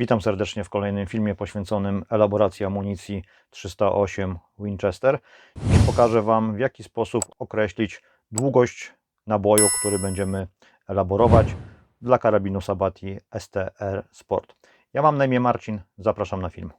Witam serdecznie w kolejnym filmie poświęconym elaboracji amunicji 308 Winchester. Dziś pokażę Wam, w jaki sposób określić długość naboju, który będziemy elaborować dla karabinu Sabati STR Sport. Ja mam na imię Marcin, zapraszam na film.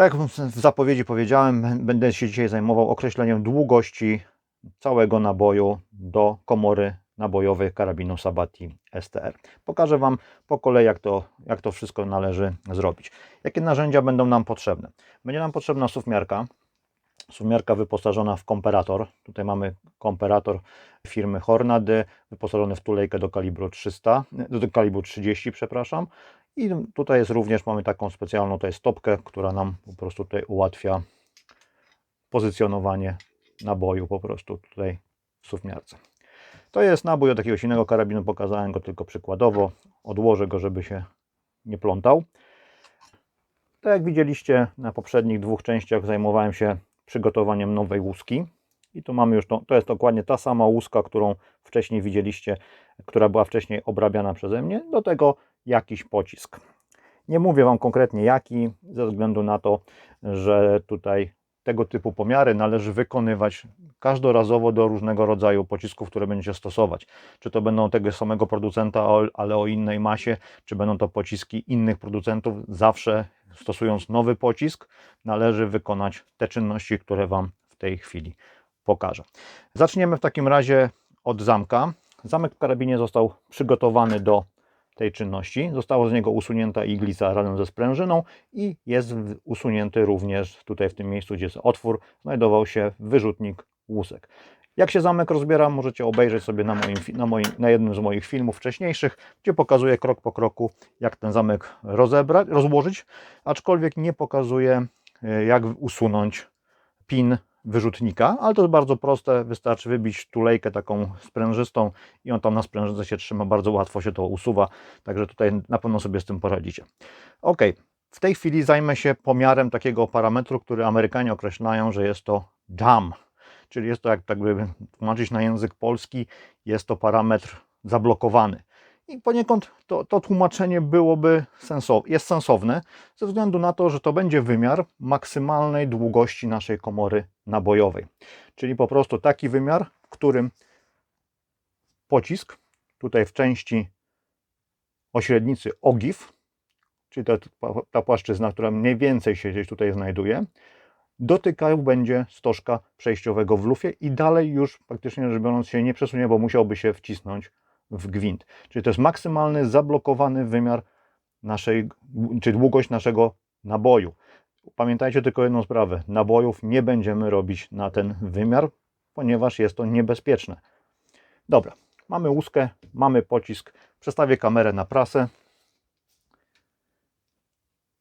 Tak jak w zapowiedzi powiedziałem, będę się dzisiaj zajmował określeniem długości całego naboju do komory nabojowej karabinu Sabati STR. Pokażę Wam po kolei, jak to, jak to wszystko należy zrobić. Jakie narzędzia będą nam potrzebne? Będzie nam potrzebna suwmiarka, suwmiarka wyposażona w komperator. Tutaj mamy komperator firmy Hornady, wyposażony w tulejkę do kalibru 300, do kalibru 30, przepraszam. I tutaj jest również, mamy taką specjalną, to jest stopkę, która nam po prostu tutaj ułatwia pozycjonowanie naboju po prostu tutaj w suwmiarce. To jest nabój od jakiegoś innego karabinu, pokazałem go tylko przykładowo. Odłożę go, żeby się nie plątał. Tak jak widzieliście na poprzednich dwóch częściach zajmowałem się przygotowaniem nowej łuski. I tu mamy już, to, to jest dokładnie ta sama łuska, którą wcześniej widzieliście, która była wcześniej obrabiana przeze mnie. Do tego jakiś pocisk. Nie mówię Wam konkretnie jaki, ze względu na to, że tutaj tego typu pomiary należy wykonywać każdorazowo do różnego rodzaju pocisków, które będziecie stosować. Czy to będą tego samego producenta, ale o innej masie, czy będą to pociski innych producentów. Zawsze stosując nowy pocisk, należy wykonać te czynności, które Wam w tej chwili pokażę. Zaczniemy w takim razie od zamka. Zamek w karabinie został przygotowany do tej czynności. Została z niego usunięta iglica razem ze sprężyną i jest usunięty również tutaj w tym miejscu, gdzie jest otwór, znajdował się wyrzutnik łusek. Jak się zamek rozbiera, możecie obejrzeć sobie na, moim, na, moim, na jednym z moich filmów wcześniejszych, gdzie pokazuję krok po kroku, jak ten zamek rozebrać, rozłożyć, aczkolwiek nie pokazuję, jak usunąć pin wyrzutnika, ale to jest bardzo proste, wystarczy wybić tulejkę taką sprężystą i on tam na sprężynce się trzyma, bardzo łatwo się to usuwa, także tutaj na pewno sobie z tym poradzicie. Ok, w tej chwili zajmę się pomiarem takiego parametru, który Amerykanie określają, że jest to jam, czyli jest to, jak tak by tłumaczyć na język polski, jest to parametr zablokowany. I poniekąd to, to tłumaczenie byłoby sensowne, jest sensowne, ze względu na to, że to będzie wymiar maksymalnej długości naszej komory nabojowej. Czyli po prostu taki wymiar, w którym pocisk, tutaj w części ośrednicy ogif, czyli ta, ta płaszczyzna, która mniej więcej się gdzieś tutaj znajduje, dotykał będzie stożka przejściowego w lufie i dalej już praktycznie rzecz biorąc się nie przesunie, bo musiałby się wcisnąć w gwint. Czyli to jest maksymalny zablokowany wymiar naszej, czy długość naszego naboju. Pamiętajcie tylko jedną sprawę. Nabojów nie będziemy robić na ten wymiar, ponieważ jest to niebezpieczne. Dobra, mamy łuskę, mamy pocisk. Przestawię kamerę na prasę.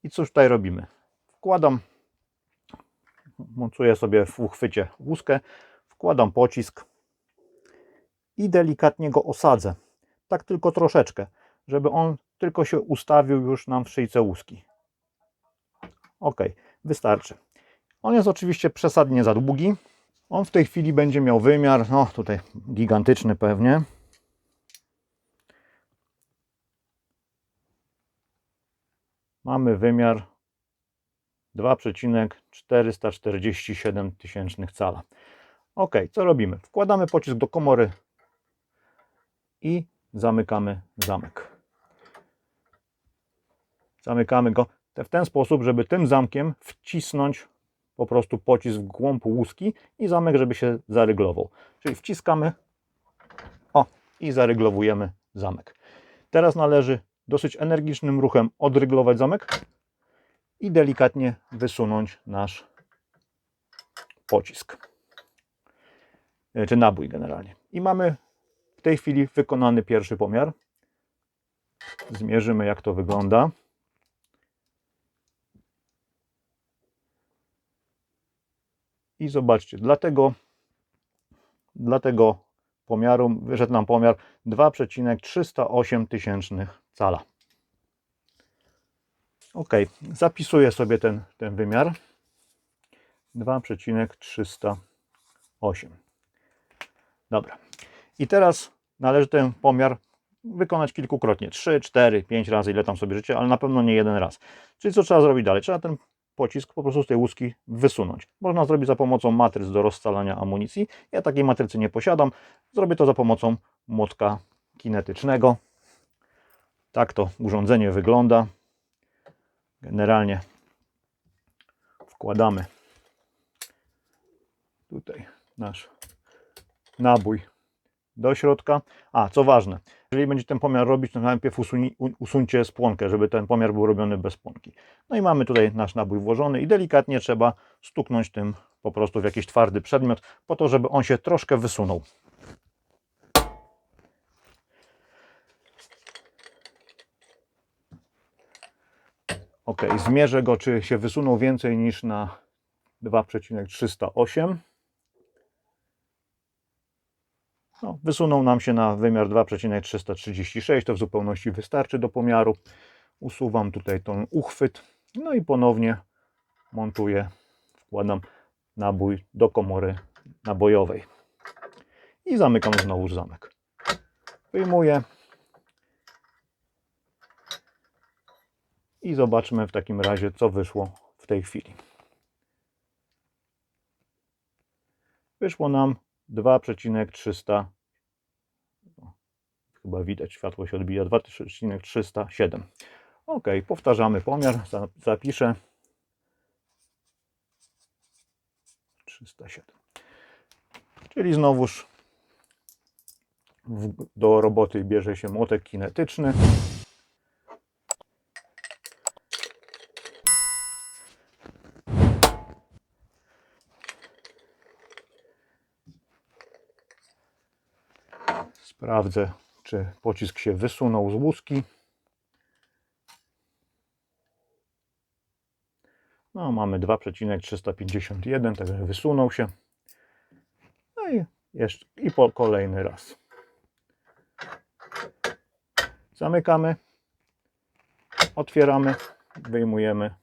I cóż tutaj robimy? Wkładam, mocuję sobie w uchwycie łuskę, wkładam pocisk i delikatnie go osadzę. Tak tylko troszeczkę, żeby on tylko się ustawił już nam w szyjce łuski. Ok, wystarczy. On jest oczywiście przesadnie za długi. On w tej chwili będzie miał wymiar, no tutaj gigantyczny pewnie. Mamy wymiar 2,447 tysięcznych cala. Ok, co robimy? Wkładamy pocisk do komory i zamykamy zamek. Zamykamy go w ten sposób, żeby tym zamkiem wcisnąć po prostu pocisk w głąb łuski i zamek, żeby się zaryglował. Czyli wciskamy o i zaryglowujemy zamek. Teraz należy dosyć energicznym ruchem odryglować zamek i delikatnie wysunąć nasz pocisk. Czy nabój generalnie. I mamy w tej chwili wykonany pierwszy pomiar. Zmierzymy, jak to wygląda. I zobaczcie, dlatego, dlatego pomiaru wyszedł nam pomiar 2,308 tysięcznych cala. Ok, zapisuję sobie ten, ten wymiar. 2,308. Dobra. I teraz należy ten pomiar wykonać kilkukrotnie. 3, 4, 5 razy, ile tam sobie życie, ale na pewno nie jeden raz. Czyli co trzeba zrobić dalej? Trzeba ten pocisk po prostu z tej łuski wysunąć. Można zrobić za pomocą matryc do rozcalania amunicji. Ja takiej matrycy nie posiadam. Zrobię to za pomocą młotka kinetycznego. Tak to urządzenie wygląda. Generalnie wkładamy tutaj nasz nabój do środka. A, co ważne, jeżeli będzie ten pomiar robić, to najpierw usuń, usuńcie spłonkę, żeby ten pomiar był robiony bez spłonki. No i mamy tutaj nasz nabój włożony i delikatnie trzeba stuknąć tym po prostu w jakiś twardy przedmiot, po to, żeby on się troszkę wysunął. Ok, zmierzę go, czy się wysunął więcej niż na 2,308. No, wysunął nam się na wymiar 2,336, to w zupełności wystarczy do pomiaru. Usuwam tutaj ten uchwyt, no i ponownie montuję, wkładam nabój do komory nabojowej i zamykam znowu zamek. Wyjmuję i zobaczmy w takim razie, co wyszło w tej chwili. Wyszło nam 2,300 no, chyba widać, światło się odbija. 2,307 ok, powtarzamy pomiar, zapiszę. 307 czyli znowuż do roboty bierze się młotek kinetyczny Sprawdzę, czy pocisk się wysunął z łuski. No, mamy 2,351, także wysunął się. No i jeszcze i po kolejny raz. Zamykamy, otwieramy, wyjmujemy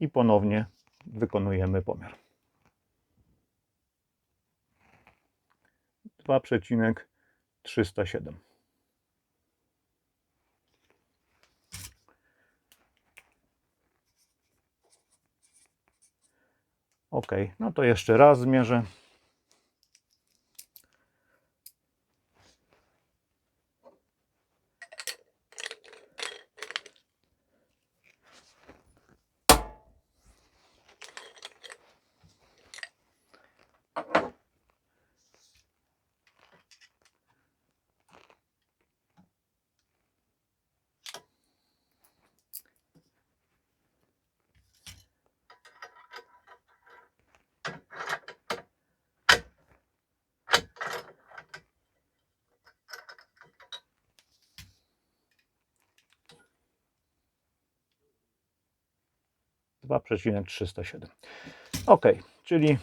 i ponownie wykonujemy pomiar. 2,307. Ok, no to jeszcze raz zmierzę. Dwa przecinek 307. Ok, czyli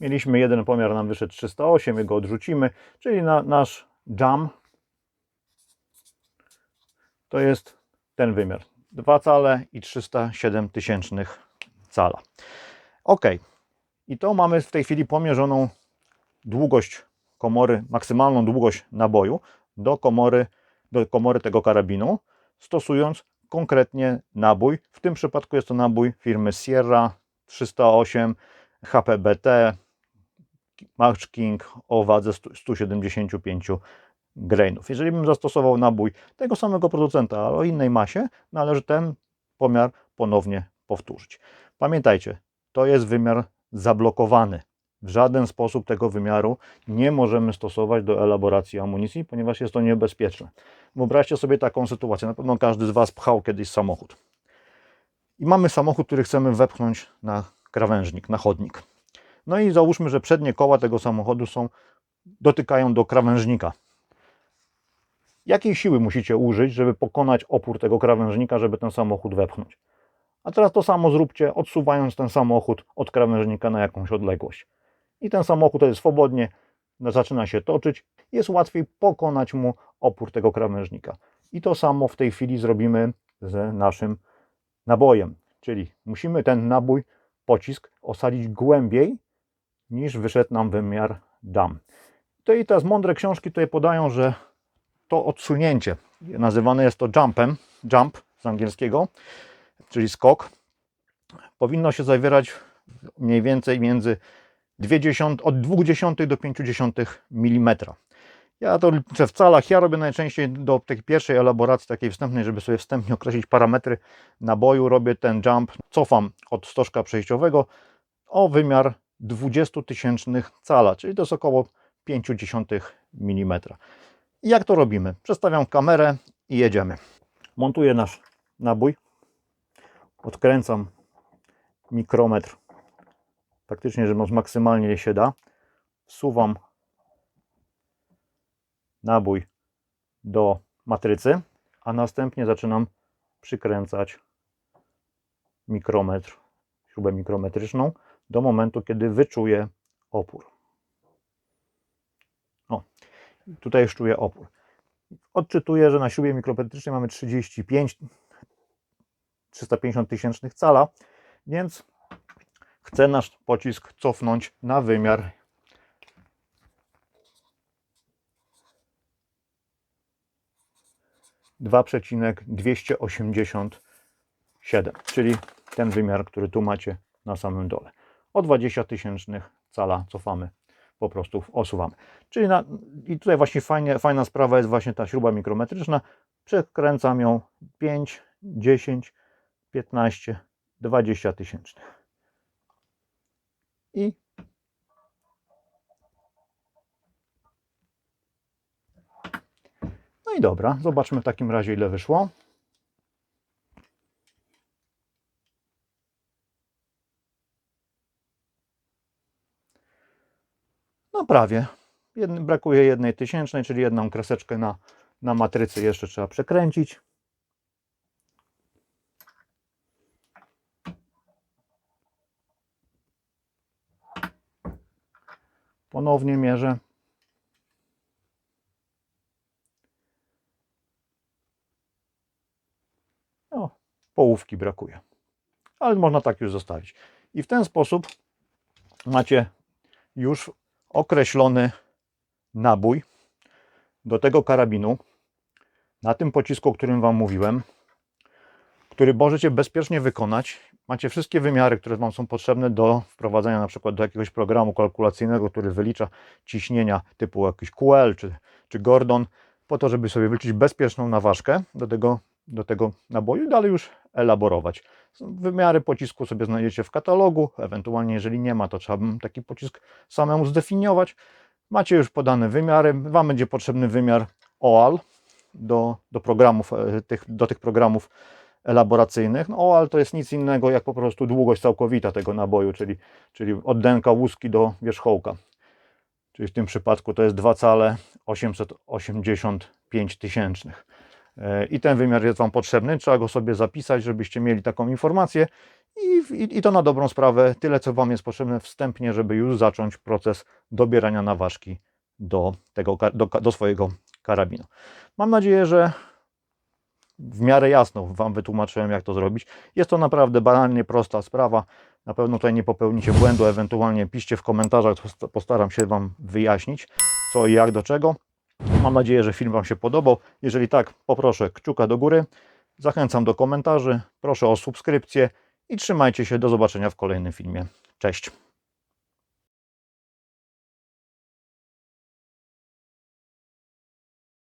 mieliśmy jeden pomiar, nam wyszedł 308, my go odrzucimy, czyli na, nasz jam to jest ten wymiar. 2 cale i 307 tysięcznych cala. Ok. I to mamy w tej chwili pomierzoną długość komory, maksymalną długość naboju do komory, do komory tego karabinu, stosując konkretnie nabój. W tym przypadku jest to nabój firmy Sierra 308 HPBT March King o wadze 175 grainów. Jeżeli bym zastosował nabój tego samego producenta, ale o innej masie, należy ten pomiar ponownie powtórzyć. Pamiętajcie, to jest wymiar zablokowany. W żaden sposób tego wymiaru nie możemy stosować do elaboracji amunicji, ponieważ jest to niebezpieczne. Wyobraźcie sobie taką sytuację. Na pewno każdy z Was pchał kiedyś samochód. I mamy samochód, który chcemy wepchnąć na krawężnik, na chodnik. No i załóżmy, że przednie koła tego samochodu są, dotykają do krawężnika. Jakiej siły musicie użyć, żeby pokonać opór tego krawężnika, żeby ten samochód wepchnąć? A teraz to samo zróbcie, odsuwając ten samochód od krawężnika na jakąś odległość. I ten samochód wtedy swobodnie zaczyna się toczyć, jest łatwiej pokonać mu opór tego krawężnika. I to samo w tej chwili zrobimy z naszym nabojem. Czyli musimy ten nabój, pocisk osadzić głębiej niż wyszedł nam wymiar dam. To i teraz mądre książki tutaj podają, że to odsunięcie, nazywane jest to jumpem, jump z angielskiego, czyli skok, powinno się zawierać mniej więcej między 0,2 od 0,2 do 0,5 mm. Ja to liczę w calach. Ja robię najczęściej do tej pierwszej elaboracji, takiej wstępnej, żeby sobie wstępnie określić parametry naboju. Robię ten jump, cofam od stożka przejściowego o wymiar 20 tysięcznych cala, czyli to jest około 0,5 mm. I jak to robimy? Przestawiam kamerę i jedziemy. Montuję nasz nabój, odkręcam mikrometr, praktycznie, że maksymalnie się da. Wsuwam nabój do matrycy, a następnie zaczynam przykręcać mikrometr, śrubę mikrometryczną do momentu, kiedy wyczuję opór. O, tutaj już czuję opór. Odczytuję, że na śrubie mikrometrycznej mamy 35 350 tysięcznych cala, więc chcę nasz pocisk cofnąć na wymiar 2,287, czyli ten wymiar, który tu macie na samym dole. O 20 tysięcznych cala cofamy, po prostu osuwamy. Czyli na, i tutaj właśnie fajnie, fajna sprawa jest właśnie ta śruba mikrometryczna. Przekręcam ją 5, 10, 15, 20 tysięcznych. I No i dobra, zobaczmy w takim razie ile wyszło. No prawie. Jedny, brakuje jednej tysięcznej, czyli jedną kreseczkę na, na matrycy jeszcze trzeba przekręcić. Ponownie mierzę. No, połówki brakuje. Ale można tak już zostawić. I w ten sposób macie już określony nabój do tego karabinu na tym pocisku, o którym Wam mówiłem, który możecie bezpiecznie wykonać. Macie wszystkie wymiary, które Wam są potrzebne do wprowadzenia na przykład do jakiegoś programu kalkulacyjnego, który wylicza ciśnienia typu jakiś QL czy, czy Gordon, po to, żeby sobie wyliczyć bezpieczną naważkę do tego, do tego naboju i dalej już elaborować. Wymiary pocisku sobie znajdziecie w katalogu, ewentualnie jeżeli nie ma, to trzeba taki pocisk samemu zdefiniować. Macie już podane wymiary, Wam będzie potrzebny wymiar OAL do, do, programów, e, tych, do tych programów elaboracyjnych. No, OAL to jest nic innego jak po prostu długość całkowita tego naboju, czyli, czyli od denka łuski do wierzchołka. Czyli w tym przypadku to jest 2 cale 885 tysięcznych. E, I ten wymiar jest Wam potrzebny, trzeba go sobie zapisać, żebyście mieli taką informację. I, i, I to na dobrą sprawę tyle, co Wam jest potrzebne wstępnie, żeby już zacząć proces dobierania naważki do, tego, do, do swojego karabinu. Mam nadzieję, że w miarę jasno Wam wytłumaczyłem, jak to zrobić. Jest to naprawdę banalnie prosta sprawa. Na pewno tutaj nie popełnicie błędu, ewentualnie piszcie w komentarzach, postaram się Wam wyjaśnić, co i jak do czego. Mam nadzieję, że film Wam się podobał. Jeżeli tak, poproszę kciuka do góry. Zachęcam do komentarzy, proszę o subskrypcję i trzymajcie się. Do zobaczenia w kolejnym filmie. Cześć.